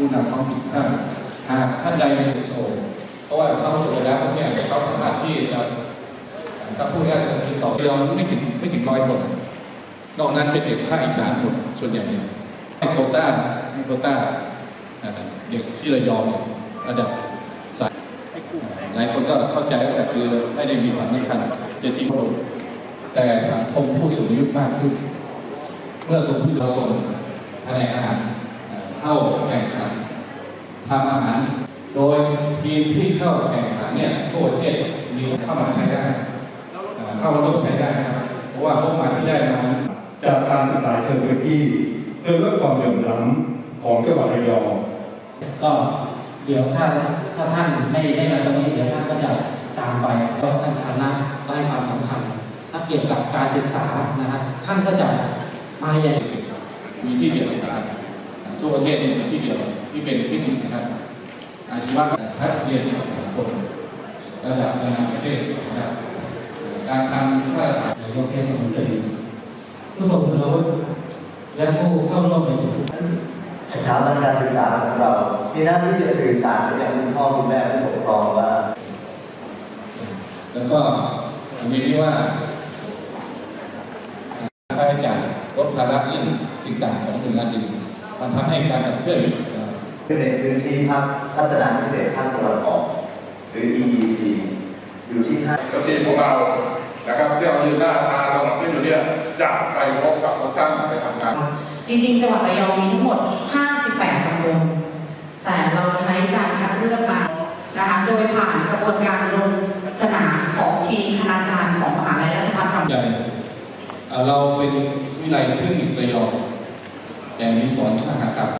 ผู้นำท้องถิ่นท่านหากท่านใดมีโชว์เพราะว่าเขาสุดแล้วเนี่ยเขาสามารถที่จะถ้าพูดง่ายๆจะติดต่อเราไม่ถึงไม่ถึงร้อยคนนอกนั้นเป็นเด็กภาคอีสานหมดส่วนใหญ่เนี่ยโคต้าโคต้าเด็กที่ระยองเนี่ยระดับสายหลายคนก็เข้าใจว่าคือไม่ได้มีความสำคัญจะจริงโปรแต่สังคมผู้สูงอายุมากขึ้น เมื่อสูงอายุเราส่งแผนกอาหารเอ่อเข้าแข่งขันทำอาหาร โดยทีมที่เข้าแข่งขันเนี่ยทั่วประเทศมีเข้ามาใช้ได้เอ่อเข้ามาร่วมใช้ได้นะครับเพราะว่าพวกมาที่ได้มาจากการศึกษาเชิงพื้นที่เพื่อลดความเหลื่อมล้ำของจังหวัดระยองก็เดี๋ยวถ้าถ้าท่านไม่ได้มาตรงนี้เดี๋ยวท่านก็จะตามไปแล้วท่านคณะก็ให้ความสำคัญถ้าเกี่ยวกับการศึกษานะครับท่านก็จะมาอย่างมีที่เดียวนะครับทั่วประเทศนี่มีที่เดียวที่เป็นที่หนึ่งนะครับ อาชีวะทัศเรียนสังคมระดับนานาประเทศนะครับการทำข้าราชการนายกเทศมนตรีผู้ทรงคุณวุฒิและผู้เข้าร่วมในทุกท่านสถาบันการศึกษาของเรามีหน้าที่จะสื่อสารไปยังคุณพ่อคุณแม่ผู้ปกครองว่า แล้วก็มีที่ว่าค่าใช้จ่ายลดภาระเรื่งสิ่งต่างของหน่วยงานอื่นมันทำให้การขับเคลื่อน เอ่อขึ้นในพื้นที่ภาคพัฒนาพิเศษภาคตะวันออก หรือ EEC อยู่ที่ห้าแล้วทีมของเรานะครับที่เรายืนหน้าตาสมัครขึ้นอยู่เนี่ยจะไปพบกับทุกท่านไปทำงาน จริงๆจังหวัดระยองมีทั้งหมด 58ตำบลแต่เราใช้การคัดเลือกมานะคะโดยผ่านกระบวนการลงสนามของทีมคณาจารย์ของมหาลัยราชภัฏธรรมใหญ่เอ่อเราเป็นวิไลเทคนิคระยองแต่มีสอนช่างหัตถกรรม